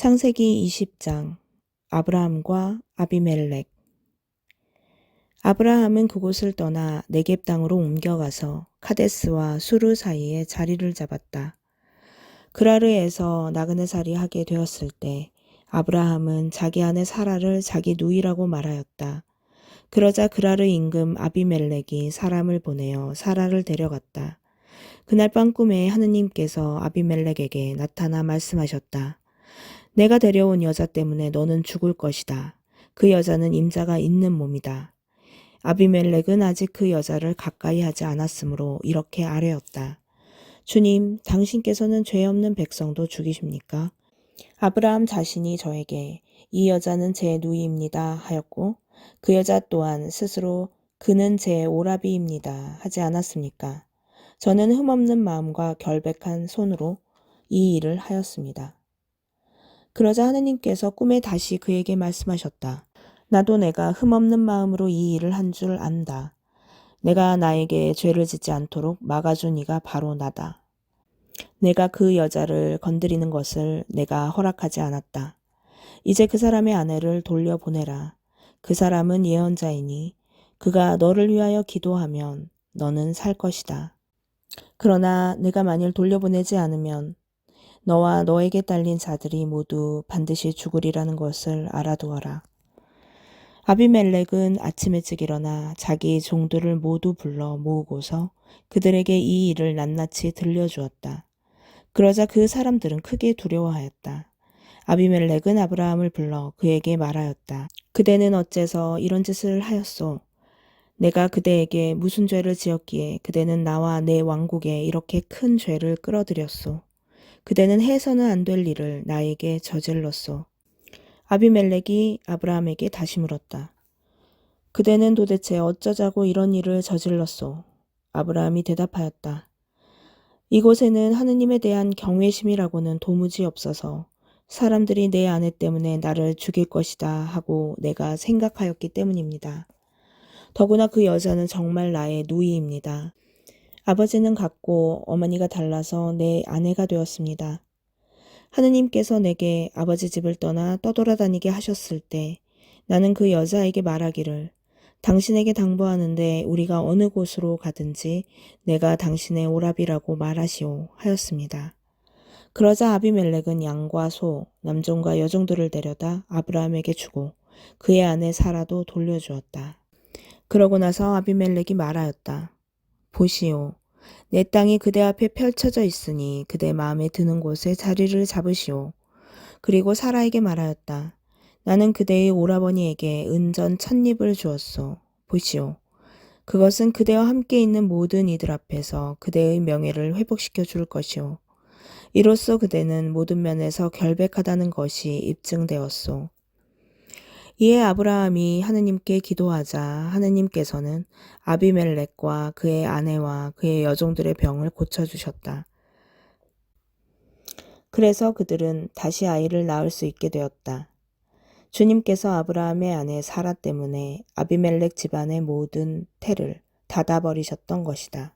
창세기 20장 아브라함과 아비멜렉 아브라함은 그곳을 떠나 네겝 땅으로 옮겨가서 카데스와 수르 사이에 자리를 잡았다. 그라르에서 나그네살이 하게 되었을 때 아브라함은 자기 아내 사라를 자기 누이라고 말하였다. 그러자 그라르 임금 아비멜렉이 사람을 보내어 사라를 데려갔다. 그날 밤 꿈에 하느님께서 아비멜렉에게 나타나 말씀하셨다. 내가 데려온 여자 때문에 너는 죽을 것이다. 그 여자는 임자가 있는 몸이다. 아비멜렉은 아직 그 여자를 가까이 하지 않았으므로 이렇게 아뢰었다. 주님, 당신께서는 죄 없는 백성도 죽이십니까? 아브라함 자신이 저에게 이 여자는 제 누이입니다 하였고 그 여자 또한 스스로 그는 제 오라비입니다 하지 않았습니까? 저는 흠없는 마음과 결백한 손으로 이 일을 하였습니다. 그러자 하느님께서 꿈에 다시 그에게 말씀하셨다. 나도 내가 흠없는 마음으로 이 일을 한 줄 안다. 내가 나에게 죄를 짓지 않도록 막아준 이가 바로 나다. 내가 그 여자를 건드리는 것을 내가 허락하지 않았다. 이제 그 사람의 아내를 돌려보내라. 그 사람은 예언자이니 그가 너를 위하여 기도하면 너는 살 것이다. 그러나 내가 만일 돌려보내지 않으면 너와 너에게 딸린 자들이 모두 반드시 죽으리라는 것을 알아두어라. 아비멜렉은 아침 일찍 일어나 자기 종들을 모두 불러 모으고서 그들에게 이 일을 낱낱이 들려주었다. 그러자 그 사람들은 크게 두려워하였다. 아비멜렉은 아브라함을 불러 그에게 말하였다. 그대는 어째서 이런 짓을 하였소? 내가 그대에게 무슨 죄를 지었기에 그대는 나와 내 왕국에 이렇게 큰 죄를 끌어들였소. 그대는 해서는 안 될 일을 나에게 저질렀소. 아비멜렉이 아브라함에게 다시 물었다. 그대는 도대체 어쩌자고 이런 일을 저질렀소? 아브라함이 대답하였다. 이곳에는 하느님에 대한 경외심이라고는 도무지 없어서 사람들이 내 아내 때문에 나를 죽일 것이다 하고 내가 생각하였기 때문입니다. 더구나 그 여자는 정말 나의 누이입니다. 아버지는 같고 어머니가 달라서 내 아내가 되었습니다. 하느님께서 내게 아버지 집을 떠나 떠돌아다니게 하셨을 때 나는 그 여자에게 말하기를 당신에게 당부하는데 우리가 어느 곳으로 가든지 내가 당신의 오랍이라고 말하시오 하였습니다. 그러자 아비멜렉은 양과 소, 남종과 여종들을 데려다 아브라함에게 주고 그의 아내 사라도 돌려주었다. 그러고 나서 아비멜렉이 말하였다. 보시오. 내 땅이 그대 앞에 펼쳐져 있으니 그대 마음에 드는 곳에 자리를 잡으시오. 그리고 사라에게 말하였다. 나는 그대의 오라버니에게 은전 찻잎을 주었소. 보시오. 그것은 그대와 함께 있는 모든 이들 앞에서 그대의 명예를 회복시켜 줄 것이오. 이로써 그대는 모든 면에서 결백하다는 것이 입증되었소. 이에 아브라함이 하느님께 기도하자 하느님께서는 아비멜렉과 그의 아내와 그의 여종들의 병을 고쳐주셨다. 그래서 그들은 다시 아이를 낳을 수 있게 되었다. 주님께서 아브라함의 아내 사라 때문에 아비멜렉 집안의 모든 태를 닫아버리셨던 것이다.